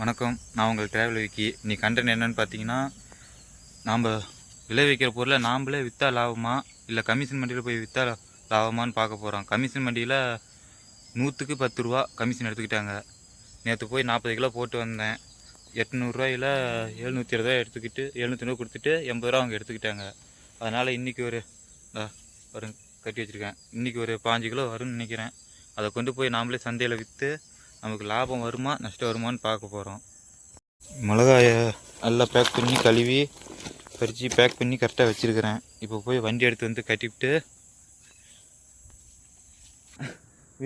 வணக்கம். நான் உங்கள் டிராவல் விக்கி. நீ கண்டென்ட் என்னன்னு பார்த்தீங்கன்னா நாம் விளைவிக்கிற பொருளை நாம்ளே விற்றா லாபமா? இல்லை கமிஷன் மண்டியில் போய் விற்றா லாபமான்னு பார்க்க போகிறோம் கமிஷன் மண்டியில் நூற்றுக்கு பத்து ரூபா கமிஷன் எடுத்துக்கிட்டாங்க. நேற்று போய் நாற்பது கிலோ போட்டு வந்தேன். எட்நூறுரூவாயில் எழுநூற்றி இருபதுரூவா எடுத்துக்கிட்டு எழுநூற்றி ரூபா கொடுத்துட்டு எண்பது ரூபா அவங்க எடுத்துக்கிட்டாங்க. அதனால் இன்றைக்கி ஒரு வரும் கட்டி வச்சுருக்கேன். இன்றைக்கி ஒரு பாஞ்சு கிலோ வரும்னு நினைக்கிறேன். அதை கொண்டு போய் நாமளே சந்தையில் விற்று நமக்கு லாபம் வருமா நஷ்டம் வருமான்னு பார்க்க போகிறோம் மிளகாயை நல்லா பேக் பண்ணி கழுவி பறித்து பேக் பண்ணி கரெக்டாக வச்சுருக்கிறேன். இப்போ போய் வண்டி எடுத்து வந்து கட்டிவிட்டு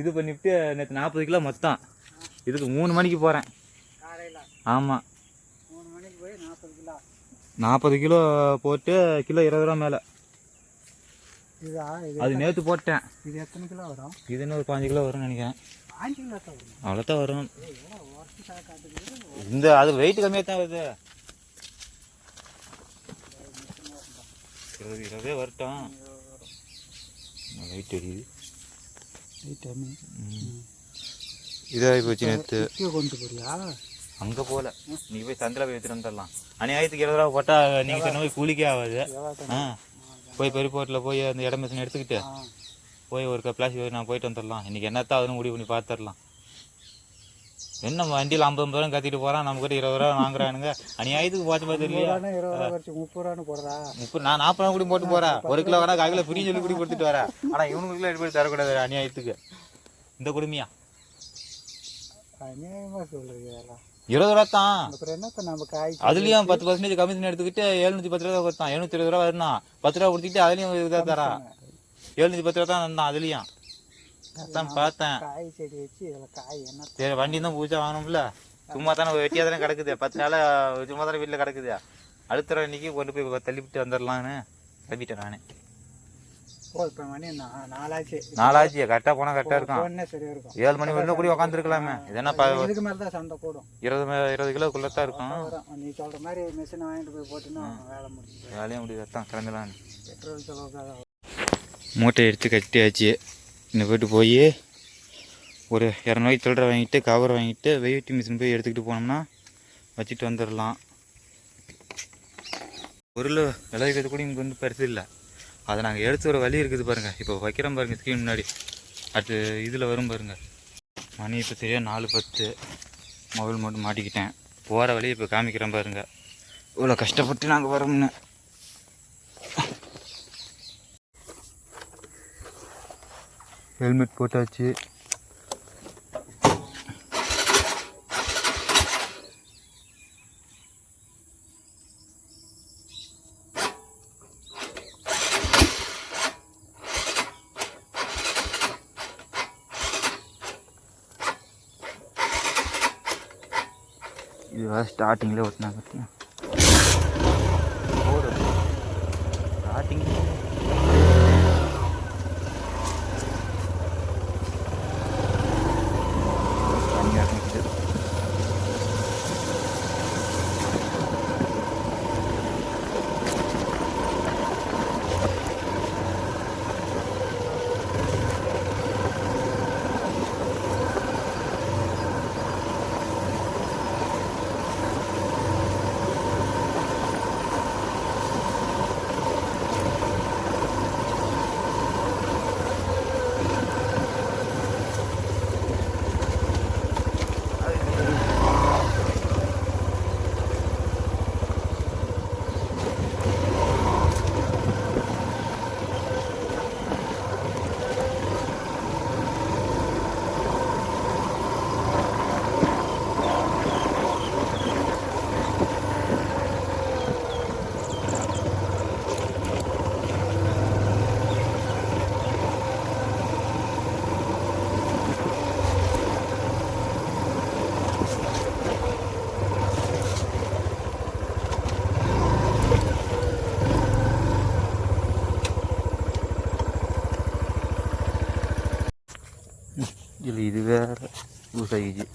இது பண்ணிவிட்டு நேற்று நாற்பது கிலோ மொத்தம். இதுக்கு மூணு மணிக்கு போகிறேன் ஆமாம் நாற்பது கிலோ போட்டு கிலோ இருபது ரூபா மேலே. அது நேற்று போட்டேன். இது எத்தனை கிலோ வரும்? இது இன்னும் ஒரு பாஞ்சு கிலோ வரும்னு நினைக்கிறேன். பாஞ்சு கிலோ தான் வரும். இந்த அது வெயிட் கம்மியாக தான் வருது. இருபது இருபதே வரட்டும். வெயிட் அடிக்குது. ஐட்டமே இதாகி போச்சு நேற்று கொண்டு போறியா? அங்கே போகல நீ போய் சந்தில் போய் எடுத்துட்டு வந்துடலாம். அநியாயத்துக்கு இருபது ரூபா போட்டால் நீங்கள் சொன்ன போய் கூலிக்கே ஆகாது. ஆ. போய் பெரியப்போட்டில் போய் அந்த இடம் மிஷின் எடுத்துக்கிட்டு. போய் ஒரு பிளாஸ்டிக் நான் போயிட்டு வந்துடலாம். இன்றைக்கி என்னத்தான் அதுன்னு முடிவு பண்ணி பார்த்துடலாம் என்ன வண்டியில் ஐம்பது ஐம்பது ரூபா கத்திட்டு போகிறான் நம்மக்கிட்ட இருபது ரூபா வாங்குறானுங்க. அநியாயத்துக்கு போச்சு பார்த்து இல்லையா ரூபா முப்பது ரூபான்னு போடுறா. முப்பது நான் நாற்பது ரூபா கூட போட்டு போறேன் ஒரு கிலோ வேணா கால் கிலோ ஃப்ரீ சொல்லி கூட கொடுத்துட்டு வரேன் ஆனா இவனுக்கு கிலோ எடுத்து தரக்கூடாது அநியாயத்துக்கு இந்த கொடுமையா? அநியாயமாக சொல்கிறீங்க இருபது ரூபா தான். அதுலயும் பத்து பர்சன்டேஜ் கமிஷன் எடுத்துக்கிட்டு எழுநூத்தி பத்து ரூபா கொடுத்தான். எழுநூத்தி இருபது ரூபா வரணும் பத்து ரூபா கொடுத்துட்டு அதுலயும் இதாக தரா. எழுநூத்தி பத்து ரூபா தான் வந்தான் அதுலயும். அதான் பார்த்தேன். காய் செடி வச்சு இதில் காய் என்ன சரி வண்டி தான் பூஜா வாங்கணும்ல? சும்மா தானே வெட்டியா தானே கிடக்குது. பத்து நாளா சும்மா தானே வீட்டில் கிடக்குது. அடுத்த தடவை இன்னைக்கு கொண்டு போய் தள்ளிவிட்டு வந்துடலான்னு கிளம்பிட்டேன் நானே. நாலாச்சு. கரெக்டாக போனால் கரெக்டாக இருக்கும். ஏழு மணி வரலும் கூட உட்காந்துருக்கலாமே இது என்ன ப- இதுக்கு மேலே தான் சண்டை கூடும். இருபது இருபது கிலோக்குள்ளே தான் இருக்கும். நீ சொல்கிற மாதிரி மிஷினை வாங்கிட்டு போய் போட்டுன்னா வேலை முடிஞ்சு வேலையும் முடியாது தான் கிளம்பலான்னு பெட்ரோல் செலவுக்காக மூட்டை எடுத்து கட்டியாச்சு. இந்த போய்ட்டு போய் ஒரு இரநூறுவாய்க்கு சில்லறை வாங்கிட்டு கவர் வாங்கிட்டு வெயிட்டி மிஷின் போய் எடுத்துக்கிட்டு போனோம்னா வச்சுட்டு வந்துடலாம். பொருள் விளைவிக்கிறது கூட இங்கே வந்து பெருசு இல்லை. அதை நாங்கள் எடுத்து ஒரு வழி இருக்குது பாருங்கள் இப்போ வைக்கிறோம் பாருங்கள் ஸ்க்ரீன் முன்னாடி. அடுத்து இதில் வரும் பாருங்கள் மணி இப்போ சரியாக நாலு பத்து. மொபைல் மட்டும் மாட்டிக்கிட்டேன். போகிற வழி இப்போ காமிக்கிறேன் பாருங்கள் இவ்வளோ கஷ்டப்பட்டு நாங்கள் வரோம்னு. ஹெல்மெட் போட்டாச்சு. இதுவாக ஸ்டார்டிங்கில் ஓட்டினாங்க ஸ்டார்டிங் இல்லை இது வேறு லூஸ் ஆகிடுச்சு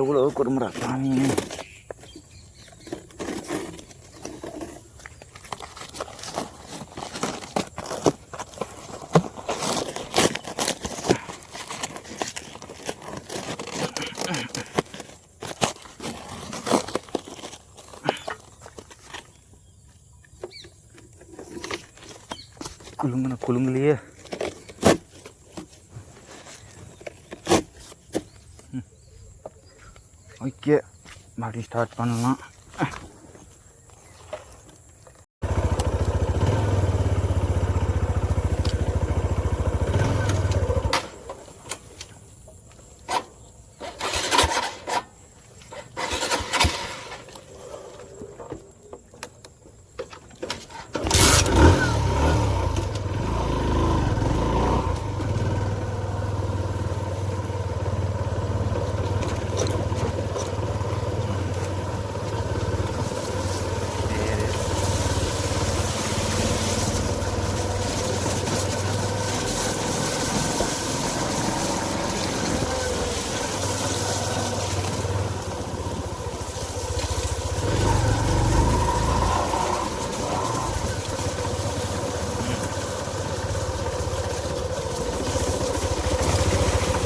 எவ்வளோ குறும்புறா சாமி. குலுங்குன குலுங்குலையே. ஓகே மறுபடியும் ஸ்டார்ட் பண்ணலாம்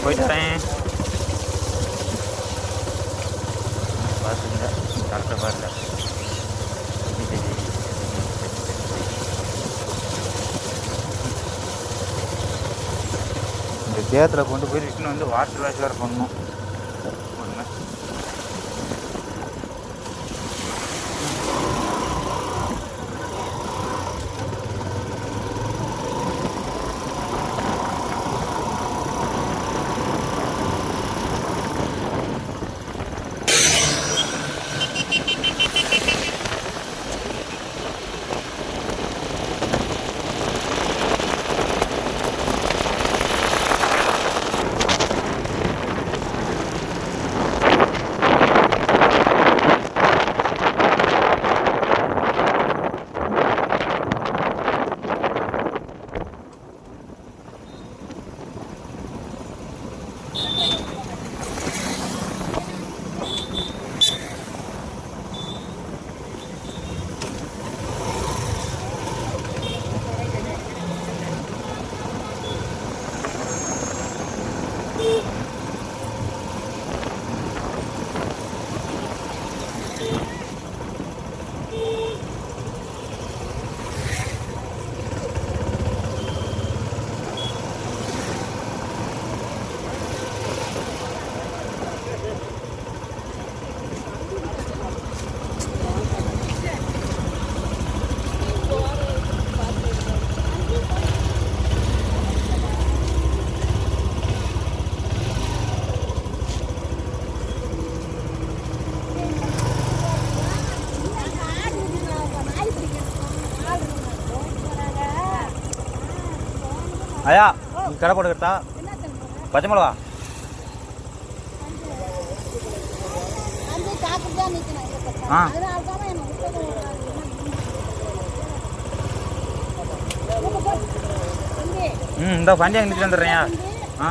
போயிட்டு வரேன் பார்த்துங்க கரெக்டாக பாருங்க இந்த கொண்டு போய் ரிட்டன் வந்து வாட்டர் வாஷ் பண்ணணும். ஒன்று ஐயா கடை போட்டு கட்டா பச்சை மிளகா ஆ. ம் இந்த பண்டிகை நிற்கிட்டு வந்துடுறேன் ஆ.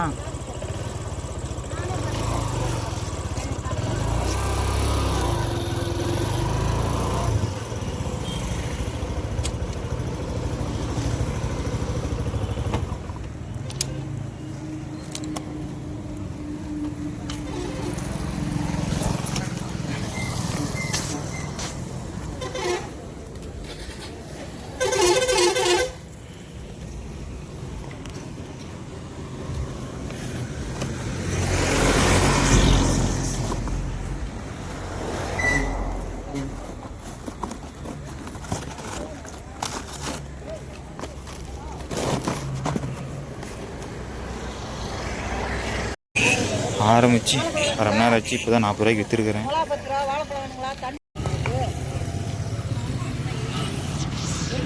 ஆரம்பிச்சு அரை மணி நேரம் ஆச்சு இப்போ தான் நாற்பது ரூபாய்க்கு விற்றுருக்குறேன்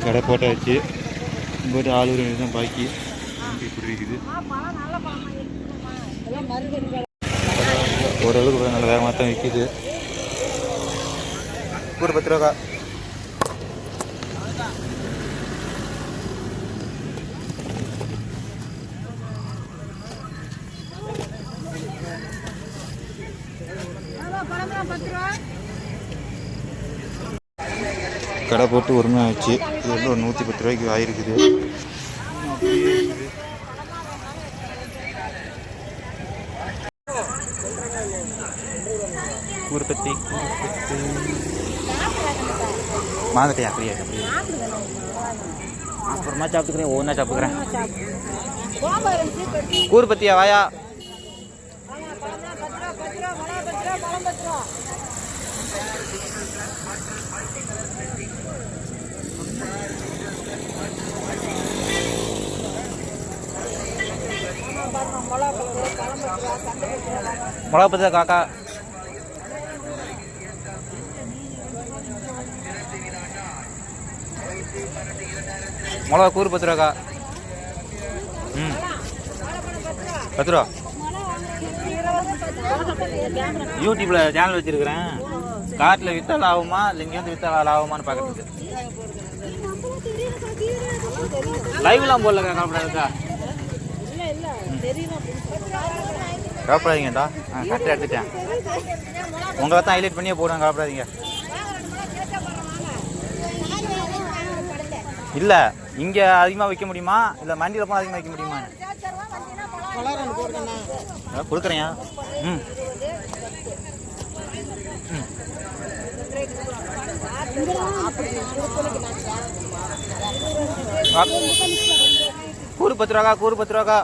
கடை போட்டாச்சு போட்டு ஆள் ஒரு தான் பாக்கி. இப்படி இருக்குது ஓரளவுக்கு நல்ல வேகமாக தான் விற்கிது ஒரு பத்து ரூபா. கடை போட்டு ஒரு மணி ஆச்சு இது வந்து ஒரு நூற்றி பத்து ரூபாய்க்கு ஆயிருக்குது. கூறுபத்தி மாங்கட்டையா அப்படியா அப்படியா. அப்புறம் சாப்பிட்டுக்கிறேன் ஒவ்வொன்றா சாப்பிட்டுக்கிறேன். கூறு பத்தியா வாயா? பத்து ரூபா, மிளகா பத்து பத்தியா காக்கா. மிளகா கூறு பத்து ரூபாக்கா. ம். பத்து ரூபா யூடியூப்ல சேனல் வச்சிருக்கிறேன். காட்டில் வித்தால் ஆகுமா இல்லை இங்கேருந்து வித்தால் ஆகுமான்னு பார்க்கறதுக்கு. லைவ்லாம் போடலக்கா கவலைப்படாதுக்கா கவலைப்படாதீங்கடா. ஆ கரெக்டாக எடுத்துட்டேன். உங்களை தான் ஹைலைட் பண்ணியே போடுவேன் கவலைப்படாதீங்க. இல்லை இங்கே அதிகமாக வைக்க முடியுமா? இல்லை மண்டியில் போனால் அதிகமாக வைக்க முடியுமா? கொடுக்குறேன் ம். ம். கூறு பத்து ரூபாக்கா கூறு பத்து ரூபாக்கா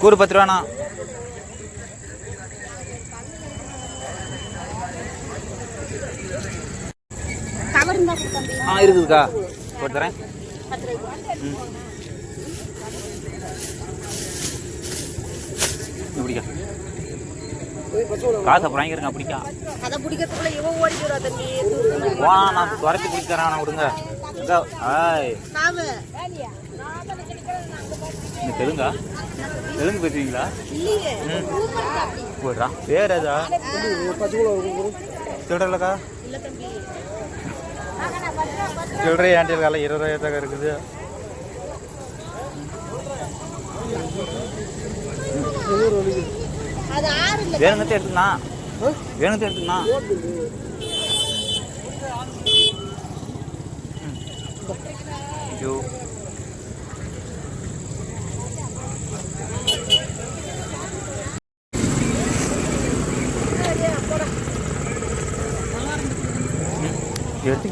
கூறு பத்து ரூபாண்ணா கவர் இருந்தா கொடு தம்பி. ஆ இருக்குதுக்கா போட்டு தரேன். இப்படிக்கா. காசை அப்புறம் வாங்கிக்கிறேங்க அப்படிக்கா அதை பிடிக்கிறதுக்குள்ள இவன் ஓடி தம்பி. வா நான் துரத்தி பிடிக்கிறேன் விடுங்க. ஆய். தெலுங்கா? தெலுங்கு பேசுவீங்களா. போடுறா வேற ஏதா? சில்லறலக்கா சில்லறை ஆண்டியல் கால இருபதாயிரத்தாக இருக்குது. அது ஆறு இல்ல வேணுங்கத்தை எடுத்துக்கண்ணா. வேணுங்கத்தை ஐயோ ம், எடுத்துக்கியா ம் இந்தக்கா போற காய போதுங்கண்ணே என்னங்க வாழைப்பழம் பத்து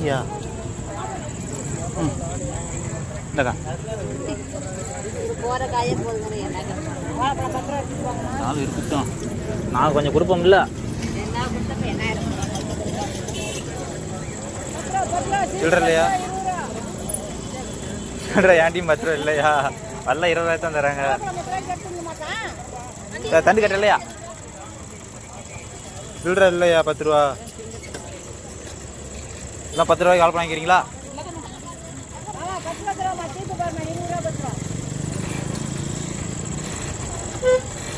ரூபா எடுத்துட்டு வாங்க நாலு இருக்கட்டும் நான் கொஞ்சம் கொடுப்போம்ல என்ன சில்லற இல்லையா சில்லற ஏன்டியும் பத்து ரூபா இல்லையா வரல இருபது தான் தராங்க த- தண்டு கட்ட இல்லையா சில்லற இல்லையா பத்து ரூபா இல்லை பத்து ரூபாய்க்கு கால் வாங்கிக்கிறீங்களா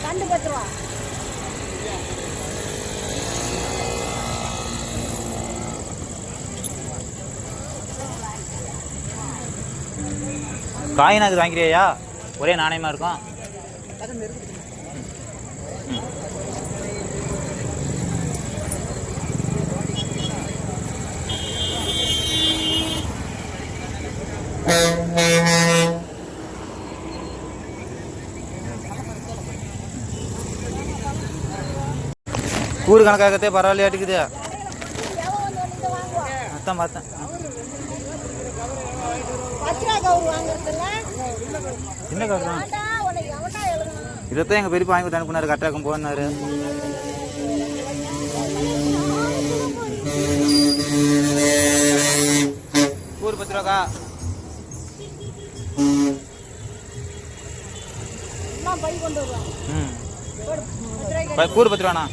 கண்டு பத்து ரூபா காயின் அது வாங்கிக்கிறியா? ஒரே நாணயமா இருக்கும். கூறு கணக்காகத்தே பரவாயில்லையாட்டுக்குது அதான் பார்த்தேன் கவுரு என்ன எழுதணும் இதைத்தான் எங்கள் பெரியப்பா வாங்கி கொடுத்து அனுப்புனாரு கரெக்டாக போனாரு. கூறு பத்து ரூபாக்கா. கூறு பத்து ரூபாண்ணா பத்து ரூபா பத்து ரூபா அப்பா, வாழைப்பழம் வேணுமா சீப்பு இருபது ரூபா பத்து ரூபா ஓ வாழைப்பழம் தான்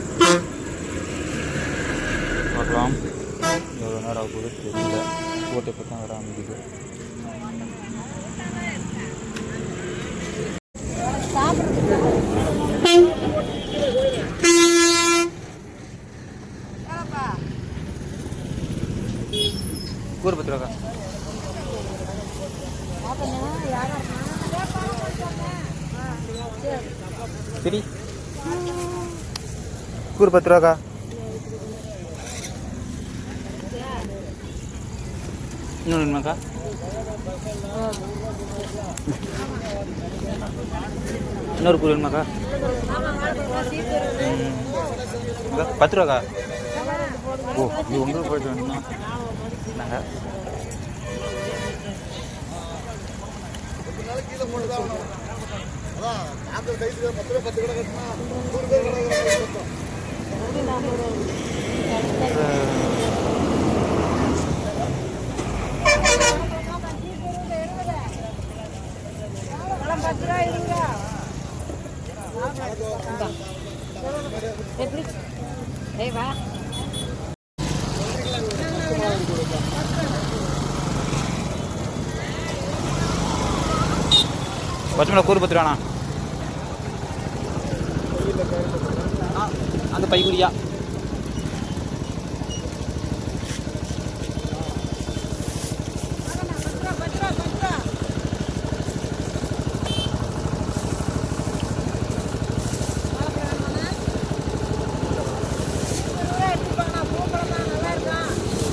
பார்க்கலாம் எவ்வளோ நேரம் ஆகுது தெரியல கோட்டை பக்கம் வர ஆரம்பிக்குது கூறு பத்து சரி கூறு பத்து இன்னொன்று வேணுமாக்கா இன்னொரு கூறு வேணுமாக்கா ம். அக்கா, பத்து ரூபாக்கா. ஓ இது உங்களுக்கு போயிட்டு வேணுமா? நாங்கள் பழம் பத்து ரூபா இருபது ரூபா எப்படி ஏய் வா பச்சை கூறு பத்து ரூபாண்ணா அந்த பைகுடியா பத்து ரூபா பத்து ரூபா பத்து ரூபா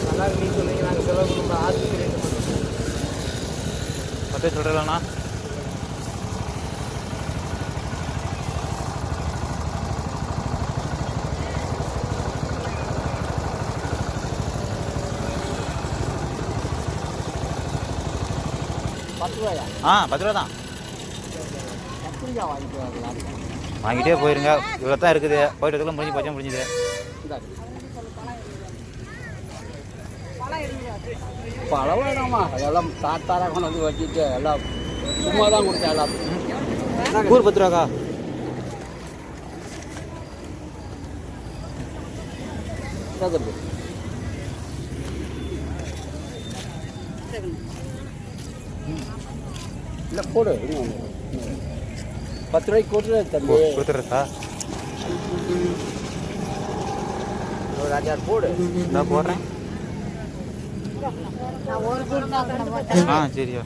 நல்லா இருக்கு நீ சொல்லுங்க நாங்கள் செலவு பண்ணுறோம் ஆற்றுக்கு ரேட்டு பண்ணுறோம் பத்தே சொல்கிறேண்ணா பத்து ரூபாயா ஆ பத்து ரூபா தான் வாங்கிட்டு வரலாம். வாங்கிட்டே போயிருங்க. இவ்வளோ தான் இருக்குது. போயிட்டு முடிஞ்சு போச்சா முடிஞ்சுது. பழம் வேணாமா அதெல்லாம் தாத்தாராக கொண்டு வந்து வச்சுட்டு எல்லாம் சும்மா தான் கொடுத்தேன் எல்லாம். கூறு பத்து ரூபாக்கா இல்லை போடு. பத்து ரூபாய்க்கு கொடுத்துரு தம்பி. ஒரு அஞ்சாறு போடு. போடுறேன். நான் ஒரு கூறு தான் போட்டேன் ஆ சரியா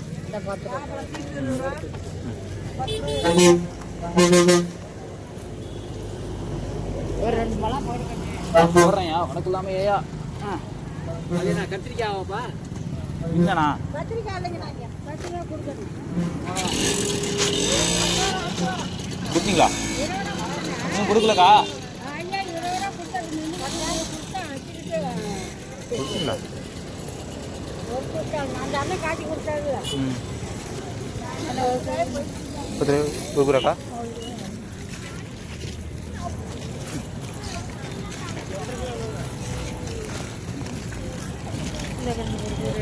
ஒரு ரெண்டு பழம் போடுறேன் போடுறேன்யா உனக்கு இல்லாமல் ஏயா. அது நான் கத்திரிக்காவாப்பா இல்லைண்ணா. பத்து கொடுத்தீங்களா? இன்னும் கொடுக்கலக்கா. ஐயா இருபது ரூபா கொடுத்தது நின்று பத்தாயிரம் கொடுத்தேன் வச்சுக்கிட்டு கொடுத்தீங்களா ஒரு கொடுத்தாங்க அந்த அண்ணன் காட்டி கொடுத்தாரு ம் அந்த ஒரு காய் போய் பத்து கொடுக்குறாக்கா இந்த ரெண்டு ஒரு கூறு எடுத்துக்கிறேங்க ம் எடுத்துக்கா காசு எனக்கு வராதுப்பா ஃபஸ்ட்டு காசை வந்து அம்மாட்ட கொடுத்து வை கையை கட்டி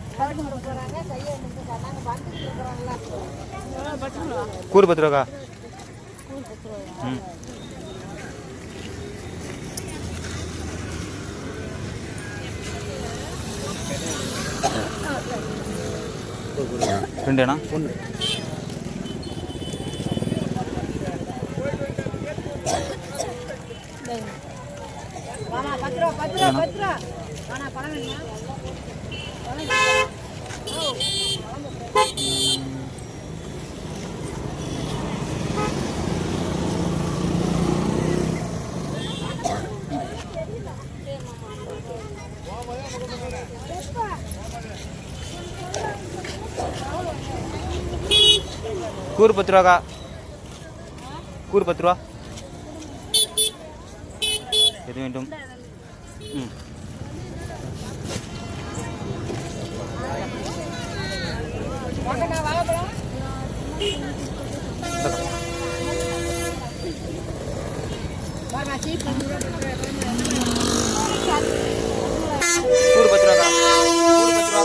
கூறு பத்து ரூபாக்கா? ம். ரெண்டுண்ணா? ஒன்று பத்து ரூபா பத்து ரூபா பத்து ரூபா. பணம் வேணுமா? கூறு பத்து ரூபாக்கா? கூறு பத்து ரூபா. எது வேண்டும்? ம். பத்து ரூபா கூறு பத்து ரூபாக்கா. கூறு பத்து ரூபா.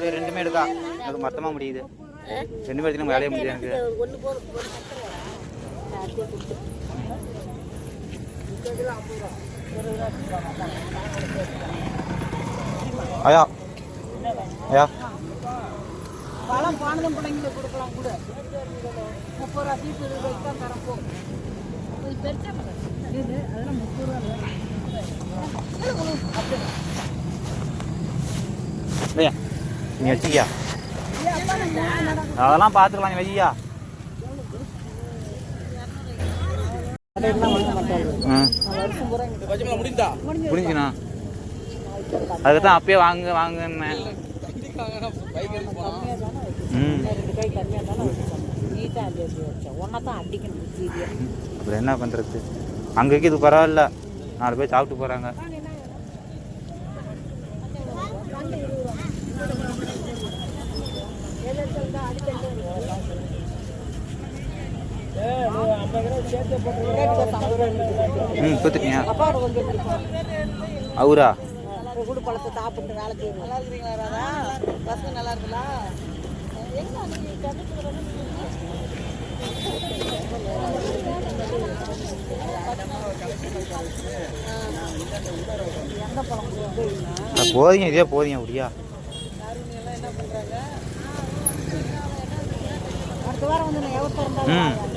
ரெண்டுமே எடுக்கா. எனக்கு மொத்தமாக முடியுது. ரெண்டு பேருக்கு நம்ம வேலையை முடியுது. ஐயா. ஐயா. பழம் பானதம் பிள்ளைங்களுக்கு கொடுக்கலாம் கூட. முப்பது ரூபா இருபது ரூபாய்க்கு தான் தரப்போ இது பெருசா இது அதெல்லாம் முப்பது ரூபா ஐயா நீ வச்சுக்கியா? அதெல்லாம் பார்த்துக்கலாம் நீ வையா அதுக்கு தான் அப்பயே வாங்க வாங்கன்னேன் அப்புறம் என்ன பண்ணுறது அங்கேக்கு இது பரவாயில்ல. நாலு பேர் சாப்பிட்டு போகிறாங்க ம் கொடுத்துட்டியா அப்பாவோட கொஞ்சம் அவரா? குடு பழத்தை சாப்பிட்டு வேலை செய்யணும் நல்லா இருக்கிறீங்களா ராதா பசங்க நல்லா இருக்குல்ல போதிங்க இதே போதிங்க அப்படியா? என்ன பண்றாங்க அடுத்த வாரம் வந்து நான் எவ்வளோ ம். இருந்தாலும்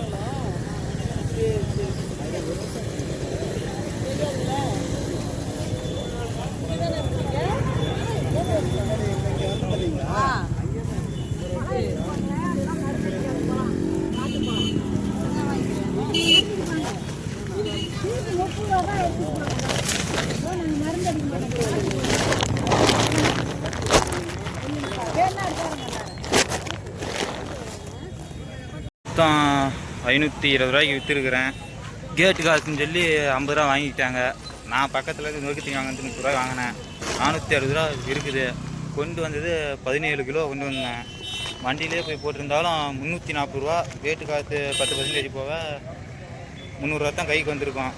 மொத்தம் ஐநூற்றி இருபது ரூபாய்க்கு விற்றுருக்குறேன் கேட்டு காசுன்னு சொல்லி ஐம்பது ரூபா வாங்கிக்கிட்டாங்க. நான் பக்கத்தில் இருந்து நோக்கி வாங்கினது முப்பது ரூபாய் வாங்கினேன். நானூற்றி அறுபது ரூபா இருக்குது. கொண்டு வந்தது பதினேழு கிலோ கொண்டு வந்தேன். வண்டியிலே போய் போட்டிருந்தாலும் முந்நூற்றி நாற்பது ரூபா வேட்டு காசு பத்து பர்சன்டேஜ் போக முந்நூறுரூவா தான் கைக்கு வந்திருக்கோம்.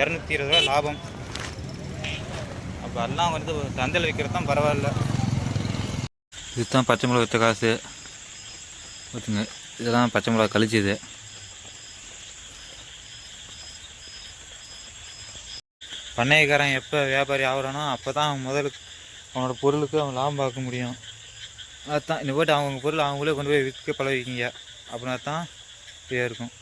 இரநூத்தி இருபது ரூபா லாபம். அப்போ எல்லாம் வந்து சந்தையில் விற்கிறது தான் பரவாயில்ல. இதுதான் பச்சை மிளகு விற்ற காசு. பார்த்துங்க இதெல்லாம் பச்சை மிளகா கழிச்சுது பண்ணையக்காரன் எப்போ வியாபாரி ஆகுறானோ அப்போ தான் அவன் முதலுக்கு அவனோட பொருளுக்கு அவன் லாபம் பார்க்க முடியும். அதுதான் இந்த போய்ட்டு அவங்க பொருள் அவங்களே கொண்டு போய் விற்க பழகிக்கிங்க. அப்படின்னா தான் ஃப்ரீயாக இருக்கும்.